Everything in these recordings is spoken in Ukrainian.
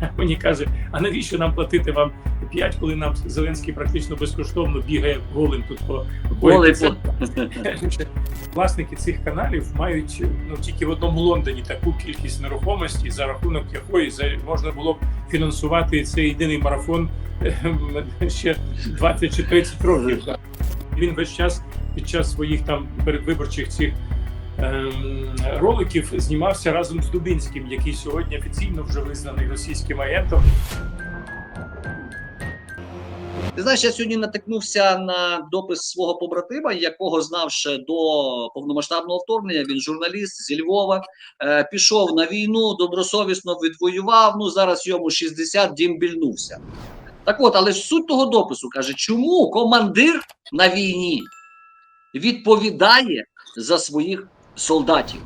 Мені каже: а навіщо нам платити вам 5, коли нам Зеленський практично безкоштовно бігає голим тут по Голий? Власники цих каналів мають ну тільки в одному Лондоні таку кількість нерухомості, за рахунок якої можна було б фінансувати цей єдиний марафон е, ще 20 чи 30 років. Він весь час під час своїх там передвиборчих цих ем, роликів знімався разом з Дубінським, який сьогодні офіційно вже визнаний російським агентом. Ти знаєш, я сьогодні натикнувся на допис свого побратима, якого знав ще до повномасштабного вторгнення. Він журналіст зі Львова, е, пішов на війну, добросовісно відвоював. Ну зараз йому 60, дім більнувся. Так от, але суть того допису каже, чому командир на війні відповідає за своїх солдатів?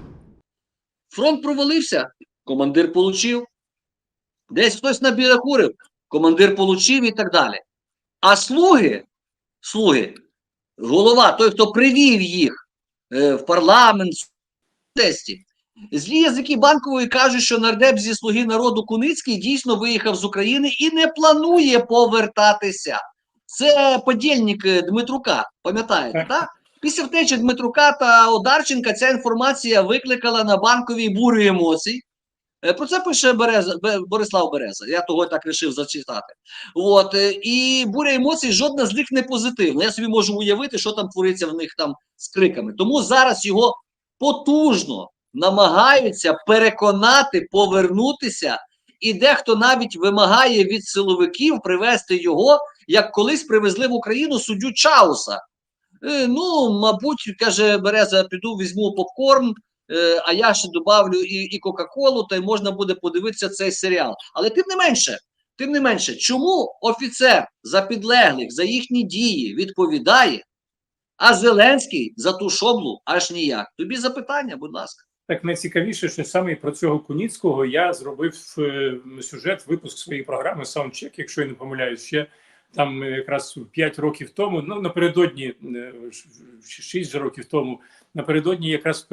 Фронт провалився, командир получив. Десь хтось набіракурив, командир получив і так далі. А слуги, слуги, голова, той, хто привів їх е, в парламент, в тесті, злі язики банкової кажуть, що нардеп зі слуги народу Куницький дійсно виїхав з України і не планує повертатися. Це подільник е, Дмитрука, пам'ятаєте, Так. Після втечі Дмитрука та Одарченка ця інформація викликала на банковій бурю емоцій. Е, Про це пише Береза, Борислав Береза. Я того так вирішив зачитати. От, е, і буря емоцій, жодна з них не позитивна. Я собі можу уявити, що там твориться в них там з криками. Тому зараз його потужно намагаються переконати повернутися, і дехто навіть вимагає від силовиків привезти його, як колись привезли в Україну суддю Чауса. Е, ну, мабуть, каже Береза, піду візьму попкорн, е, а я ще добавлю і, і Кока-Колу, та й можна буде подивитися цей серіал. Але тим не менше, тим не менше, чому офіцер за підлеглих, за їхні дії відповідає, а Зеленський за ту шоблу аж ніяк? Тобі запитання, будь ласка. Так найцікавіше, що саме про цього Куніцького я зробив е, сюжет, випуск своєї програми Soundcheck, якщо я не помиляюсь, ще там е, якраз 5 років тому, ну напередодні е, 6 років тому, напередодні якраз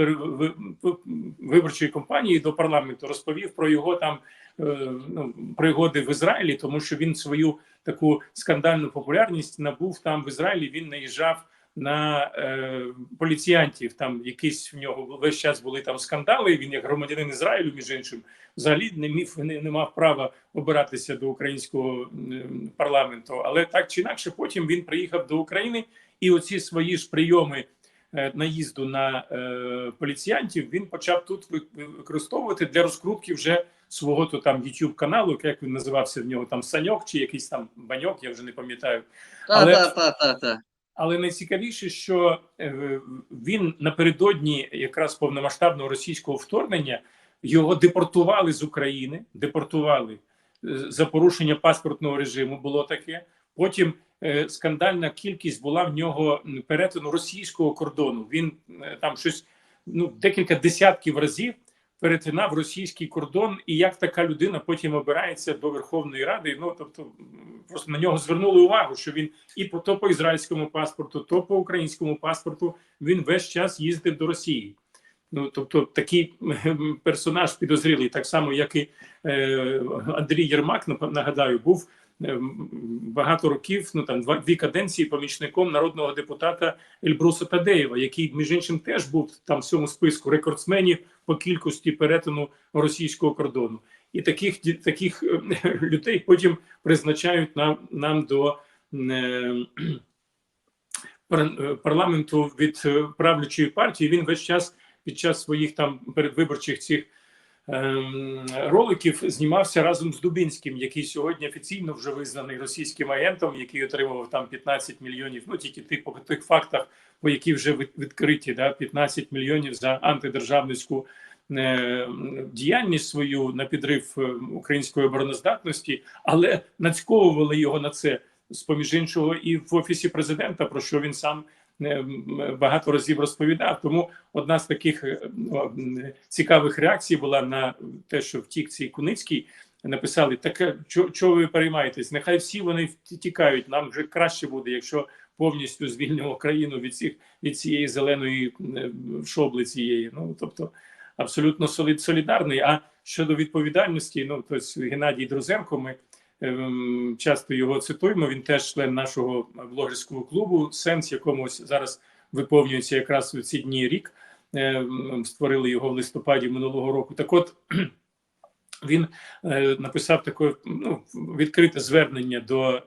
виборчої кампанії до парламенту розповів про його там е, ну, пригоди в Ізраїлі, тому що він свою таку скандальну популярність набув там в Ізраїлі. Він наїжджав на е, поліціянтів. Там якісь в нього весь час були там скандали. Він, як громадянин Ізраїлю, між іншим, взагалі не міг не, не мав права обиратися до українського м, парламенту. Але так чи інакше, потім він приїхав до України, і оці свої ж прийоми. е, Наїзду на е, поліціянтів він почав тут ви- ви- використовувати для розкрутки вже свого то там youtube каналу, як він називався в нього там саньок чи якийсь там баньок, я вже не пам'ятаю. Та, Але- та, та, та, та. Але найцікавіше, що е, він напередодні якраз повномасштабного російського вторгнення його депортували з України, депортували е, за порушення паспортного режиму. Було таке. Потім е, скандальна кількість була в нього перетину російського кордону. Він там щось ну декілька десятків разів перетинав російський кордон, і як така людина потім обирається до Верховної Ради. Ну тобто, просто на нього звернули увагу, що він і по то по ізраїльському паспорту, то по українському паспорту він весь час їздив до Росії. Ну тобто такий ем, персонаж підозрілий, так само як і е, Андрій Єрмак, нагадаю, був багато років, ну там дві каденції помічником народного депутата Ельбруса Тадеєва, який між іншим теж був там в цьому списку рекордсменів по кількості перетину російського кордону. І таких таких е, людей потім призначають нам нам до е, е, парламенту від е, правлячої партії. Він весь час під час своїх там передвиборчих цих роликів знімався разом з Дубінським, який сьогодні офіційно вже визнаний російським агентом, який отримував там 15 мільйонів. Ну тільки ти по тих фактах, по які вже відкриті, да, 15 мільйонів за антидержавницьку е, діяльність свою на підрив е, української обороноздатності, але нацьковували його на це з поміж іншого і в офісі президента, про що він сам багато разів розповідав. Тому одна з таких е, цікавих реакцій була на те, що втік цей Куницький. Написали таке, чого ви переймаєтесь? Нехай всі вони втікають. Нам вже краще буде, якщо повністю звільнимо країну від цих від цієї зеленої е, шобли цієї. Ну тобто абсолютно солід, солідарний. А щодо відповідальності, ну тобто Геннадій Друзенко, ми часто його цитуємо. Він теж член нашого блогерського клубу, сенс, якому ось зараз виповнюється якраз у ці дні рік. Ем, Створили його в листопаді минулого року. Так, от він е, написав таке ну, відкрите звернення до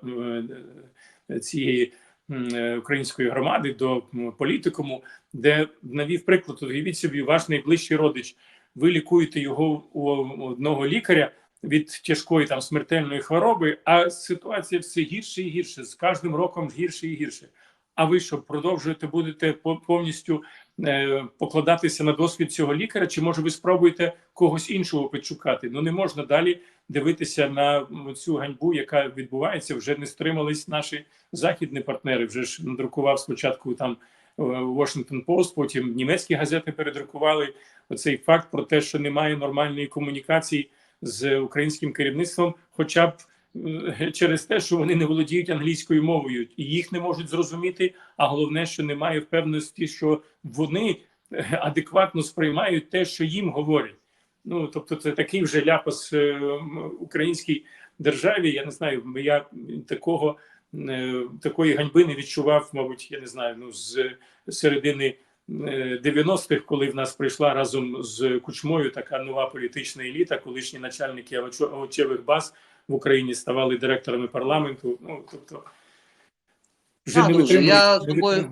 е, цієї е, української громади, до політикуму, де навів приклад, уявіть собі, ваш найближчий родич. Ви лікуєте його у одного лікаря від тяжкої там смертельної хвороби, а ситуація все гірше і гірше, з кожним роком гірше і гірше. А ви що продовжуєте будете по- повністю е, покладатися на досвід цього лікаря? Чи може ви спробуєте когось іншого підшукати? Ну не можна далі дивитися на цю ганьбу, яка відбувається. Вже не стримались наші західні партнери. Вже ж надрукував спочатку там е, Washington Post, потім німецькі газети передрукували оцей факт про те, що немає нормальної комунікації з українським керівництвом, хоча б е, через те, що вони не володіють англійською мовою і їх не можуть зрозуміти. А головне, що немає впевненості, що вони е, адекватно сприймають те, що їм говорять. Ну тобто, це такий вже ляпас е, українській державі. Я не знаю, я такого такої ганьби не відчував, мабуть, я не знаю, ну з середини 90-х, коли в нас прийшла разом з Кучмою така нова політична еліта, колишні начальники овочевих баз в Україні ставали директорами парламенту. Ну тобто вже Так, не друже, я з тобою-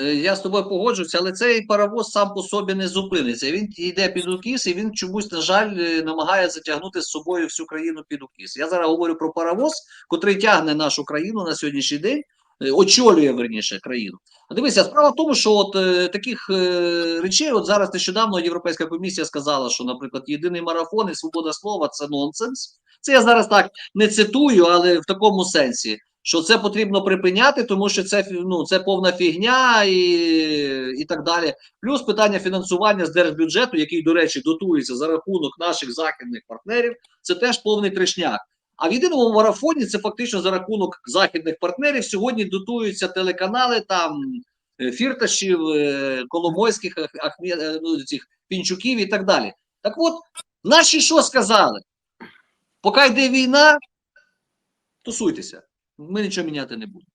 Я з тобою погоджуюся, але цей паровоз сам по собі не зупиниться. Він йде під укіс, і він чомусь, на жаль, е, намагає затягнути з собою всю країну під укіс. Я зараз говорю про паровоз, котрий тягне нашу країну на сьогоднішній день, очолює верніше країну. Дивися, справа в тому, що от е, таких е, речей, от зараз нещодавно Європейська комісія сказала, що, наприклад, єдиний марафон і свобода слова це нонсенс. Це я зараз так не цитую, але в такому сенсі що це потрібно припиняти, тому що це ну, це повна фігня і, і так далі. Плюс питання фінансування з держбюджету, який, до речі, дотується за рахунок наших західних партнерів, це теж повний кришняк. А в єдиному марафоні це фактично за рахунок західних партнерів. Сьогодні дотуються телеканали там е, Фірташів, е, Коломойських, Ах- е, ну, цих Пінчуків і так далі. Так от, наші що сказали? Поки йде війна, тусуйтеся ми нічого міняти не будемо.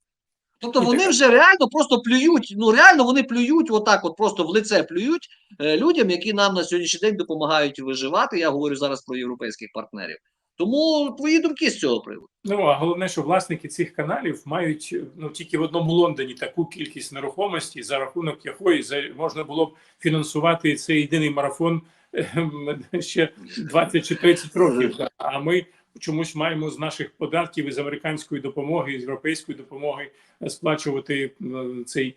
Тобто вони вже реально просто плюють. Ну реально вони плюють отак, от просто в лице плюють людям, які нам на сьогоднішній день допомагають виживати. Я говорю зараз про європейських партнерів. Тому твої думки з цього приводу. Ну а головне, що власники цих каналів мають ну тільки в одному Лондоні таку кількість нерухомості, за рахунок якої за можна було б фінансувати цей єдиний марафон ем, ще 20 чи 30 років. А ми чомусь маємо з наших податків із американської допомоги, з європейської допомоги е, сплачувати е, цей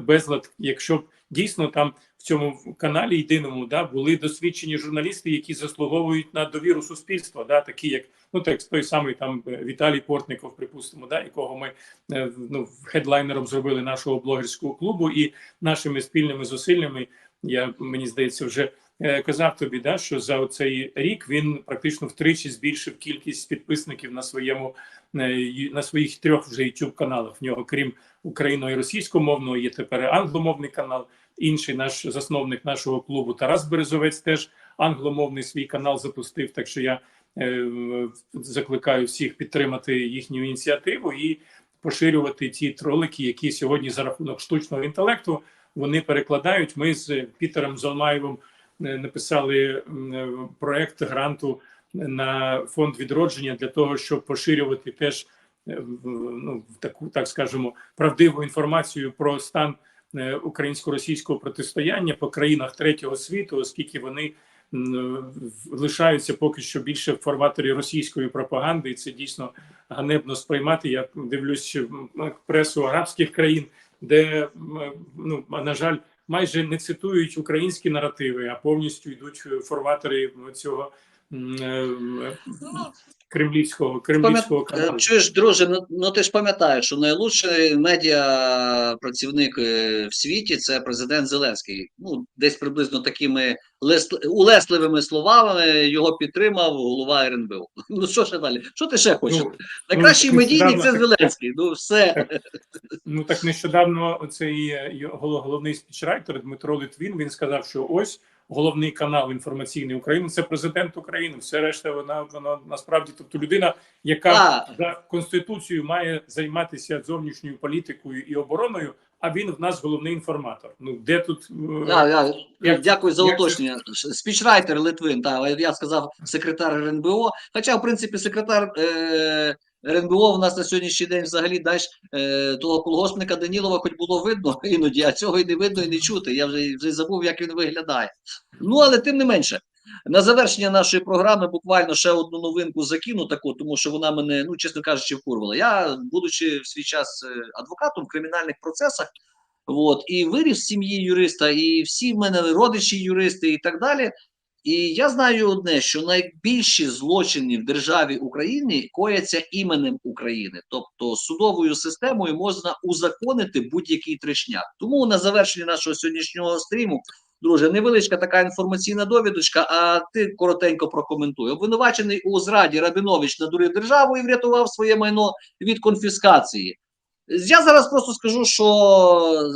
безлад. Якщо б дійсно там в цьому каналі єдиному да були досвідчені журналісти, які заслуговують на довіру суспільства, да такі як ну так той самий там е, Віталій Портников, припустимо, да якого ми ну хедлайнером зробили нашого блогерського клубу, і нашими спільними зусиллями я мені здається вже казав тобі, да що за цей рік він практично втричі збільшив кількість підписників на своєму е, на своїх трьох вже youtube каналах. В нього крім україно і російськомовного є тепер англомовний канал. Інший наш засновник нашого клубу Тарас Березовець теж англомовний свій канал запустив. Так що я е, закликаю всіх підтримати їхню ініціативу і поширювати ті ролики, які сьогодні за рахунок штучного інтелекту вони перекладають. Ми з Пітером Золмаєвим е, написали е, проект гранту на фонд відродження для того, щоб поширювати теж е, ну, таку, так скажемо, правдиву інформацію про стан е, українсько-російського протистояння по країнах третього світу, оскільки вони лишаються поки що більше в форматорі російської пропаганди, і це дійсно ганебно сприймати. Я дивлюсь пресу арабських країн, де ну на жаль, майже не цитують українські наративи, а повністю йдуть форватори форматори цього м, е, кремлівського кремлівського Е, каналу. Чуєш, друже, ну, ну ти ж пам'ятаєш, що найлучший медіа працівник е, в світі це президент Зеленський. Ну, десь приблизно такими лес- улесливими словами його підтримав голова РНБО. Ну що ще далі? Що ти ще хочеш? Ну, Найкращий ну, медійник це Зеленський. Ну все. Ну так нещодавно цей головний спічрайтер Дмитро Литвін він сказав, що ось головний канал інформаційний України. Це президент України. Все решта вона вона насправді, тобто людина, яка Так. за конституцією має займатися зовнішньою політикою і обороною. А він в нас головний інформатор. Ну де тут е, Да, я, Як- дякую за як це- уточнення. Спічрайтер Литвин, так, я сказав секретар РНБО. Хоча, в принципі, секретар е, РНБО в нас на сьогоднішній день взагалі дасть е, того колгоспника Данілова, хоч було видно іноді, а цього і не видно, і не чути. Я вже, вже забув, як він виглядає. Ну, але тим не менше. На завершення нашої програми буквально ще одну новинку закину таку, тому що вона мене, ну чесно кажучи, вкурвала. Я, будучи в свій час е, адвокатом в кримінальних процесах, От, і виріс в сім'ї юриста, і всі в мене родичі юристи, і так далі. І я знаю одне, що найбільші злочини в державі України кояться іменем України, тобто судовою системою можна узаконити будь-який трешняк. Тому на завершення нашого сьогоднішнього стріму, друже, невеличка така інформаційна довідочка. А ти коротенько прокоментуй. Обвинувачений у зраді Рабінович надурив державу і врятував своє майно від конфіскації. Я зараз просто скажу, що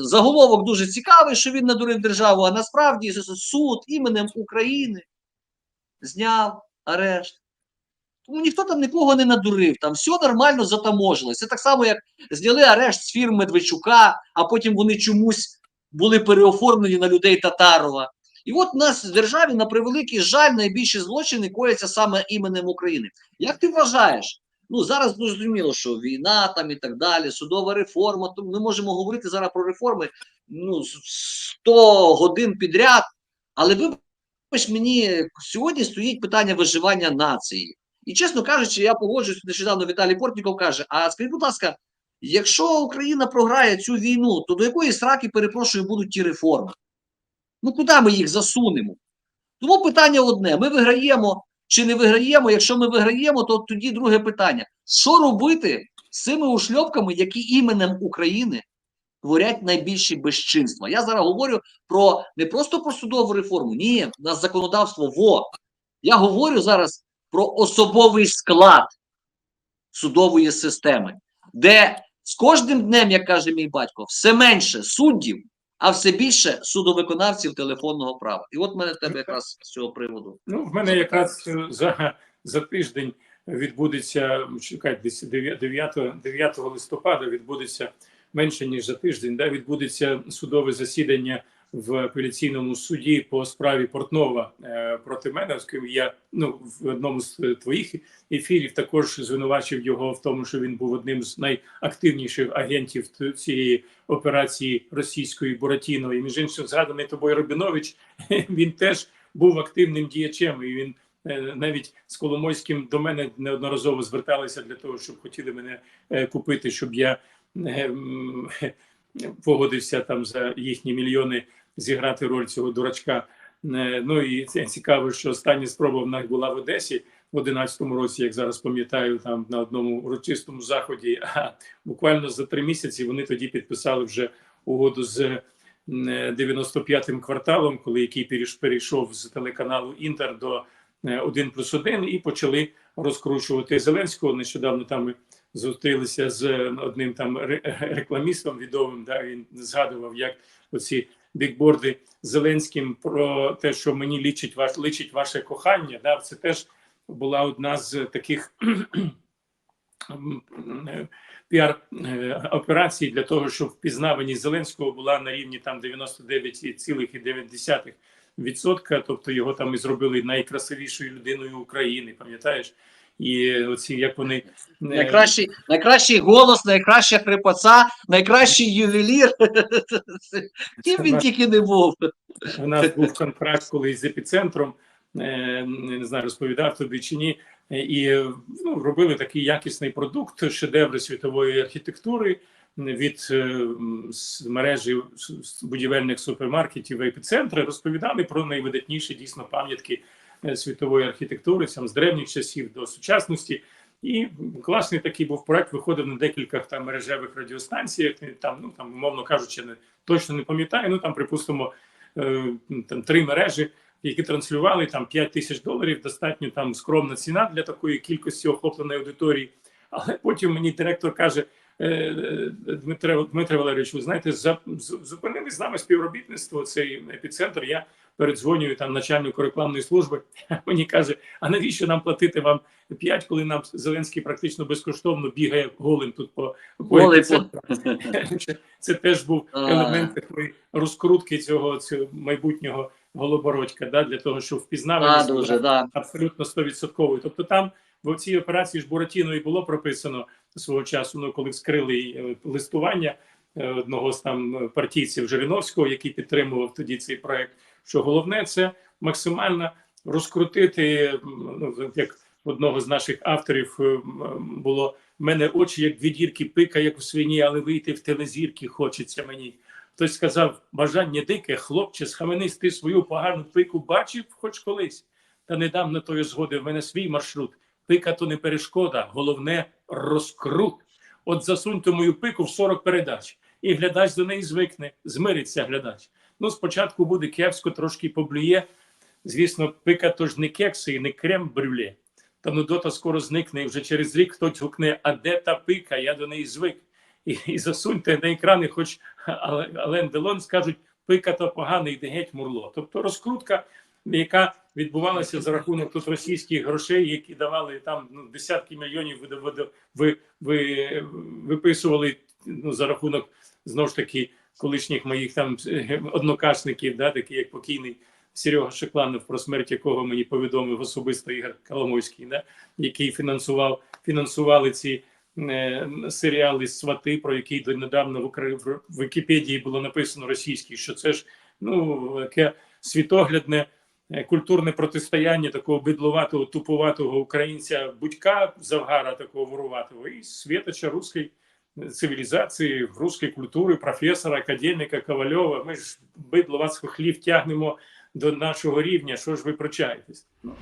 заголовок дуже цікавий, що він надурив державу, а насправді суд іменем України зняв арешт. Тому ніхто там нікого не надурив, там все нормально затаможилось. Це так само, як зняли арешт з фірм Медведчука, а потім вони чомусь були переоформлені на людей Татарова. І от у нас в державі, на превеликий жаль, найбільші злочини кояться саме іменем України. Як ти вважаєш? Ну зараз зрозуміло, що війна там і так далі, судова реформа. То ми можемо говорити зараз про реформи ну 100 годин підряд. Але вибач мені сьогодні стоїть питання виживання нації. І чесно кажучи, я погоджуюсь нещодавно. Віталій Портніков каже: А скажіть, будь ласка, якщо Україна програє цю війну, то до якої сраки перепрошую будуть ті реформи? Ну куди ми їх засунемо? Тому питання одне: ми виграємо чи не виграємо? Якщо ми виграємо, то тоді друге питання: що робити з цими ушльопками, які іменем України творять найбільші безчинства? Я зараз говорю про не просто про судову реформу, ні, на законодавство ВО. Я говорю зараз про особовий склад судової системи, де з кожним днем, як каже мій батько, все менше суддів, а все більше судовиконавців телефонного права. І от мене тебе якраз з цього приводу. Ну, в мене якраз е, за, за тиждень відбудеться, чекай, десь 9, 9 листопада відбудеться менше ніж за тиждень. Да, відбудеться судове засідання в апеляційному суді по справі Портнова е, проти мене, оскільки я ну в одному з твоїх ефірів також звинувачив його в тому, що він був одним з найактивніших агентів цієї операції російської Буратіно. І між іншим згаданий тобою Рабінович, він теж був активним діячем, і він е, навіть з Коломойським до мене неодноразово зверталися для того, щоб хотіли мене е, купити, щоб я погодився там за їхні мільйони зіграти роль цього дурачка. Е, Ну і це цікаво, що остання спроба в нас була в Одесі в 11-му році, як зараз пам'ятаю, там на одному урочистому заході. А буквально за три місяці вони тоді підписали вже угоду з е, 95-м кварталом, коли який перейш- перейшов з телеканалу Інтер до е, 1 плюс 1 і почали розкручувати Зеленського. Нещодавно там зустрілися з одним там рекламістом відомим. Да, він згадував, як оці бікборди Зеленським про те, що мені лічить ваш личить ваше кохання. Да, це теж була одна з таких е, піар е, операцій для того, щоб впізнаваність Зеленського була на рівні там 99,9%. Відсотка, тобто його там і зробили найкрасивішою людиною України, пам'ятаєш? І оці як вони е, Найкращий, найкращий голос, найкраща хрипоца, найкращий ювелір. Ким він тільки не був. У нас був контракт колись з епіцентром, е, не знаю, розповідав тобі чи ні. е, І ну, робили такий якісний продукт, шедеври світової архітектури від мережі будівельних супермаркетів епіцентри. Розповідали про найвидатніші дійсно пам'ятки світової архітектури, там з древніх часів до сучасності. І класний такий був проект. Виходив на декілька там мережевих радіостанціях. Там, ну там, умовно кажучи, не точно не пам'ятаю. Ну там, припустимо, е, там три мережі, які транслювали там 5 тисяч доларів. Достатньо там скромна ціна для такої кількості охопленої аудиторії. Але потім мені директор каже: е, е, Дмитре, Дмитре Валерійович, ви знаєте, зупинили з нами співробітництво цей епіцентр. Я передзвонюю там начальнику рекламної служби. Мені каже: а навіщо нам платити вам 5, коли нам Зеленський практично безкоштовно бігає голим тут по, по Це- Це теж був елемент такої розкрутки цього, цього майбутнього голобородька, да, для того, щоб дуже, да. абсолютно стовідсотковою. Тобто там в цій операції ж Буратіно і було прописано свого часу, ну коли вскрили е, листування е, одного з там партійців Жириновського, який підтримував тоді цей проект. Що головне це максимально розкрутити, ну як одного з наших авторів е, було в мене очі як дві дірки пика, як у свині, але вийти в телезірки хочеться мені. Хтось сказав, бажання дике, хлопче, схаменись, ти свою погану пику бачив хоч колись. Та не дам на тої згоди. В мене свій маршрут. Пика то не перешкода, головне розкрут. От засуньте мою пику в 40 передач, і глядач до неї звикне, змириться глядач. Ну, спочатку буде кепсько, трошки поблює. Звісно, пика то ж не кекси і не крем брюле. Та нудота скоро зникне, і вже через рік хтось гукне, а де та пика? Я до неї звик. І, і засуньте на екрани, хоч Але- Ален Делон скажуть, пика то погано, йде геть мурло. Тобто розкрутка, яка відбувалася за рахунок тут російських грошей, які давали там ну, десятки мільйонів вида- ви, ви, виписували ну, за рахунок знову ж таки колишніх моїх там е, однокашників, да, такі як покійний Серега Шекланов, про смерть якого мені повідомив особисто Ігор Коломойський, да, який фінансував фінансували ці е, серіали свати, про які донедавна в, Украї... в Вікіпедії було написано російський, що це ж ну яке світоглядне е, культурне протистояння такого бидловатого, туповатого українця будька завгара такого воруватого і світоча руської цивілізації, руської культури, професора, академіка Ковальова. Ми ж бидло вас хохлів тягнемо до нашого рівня. Що ж ви прочаєтесь? Ну,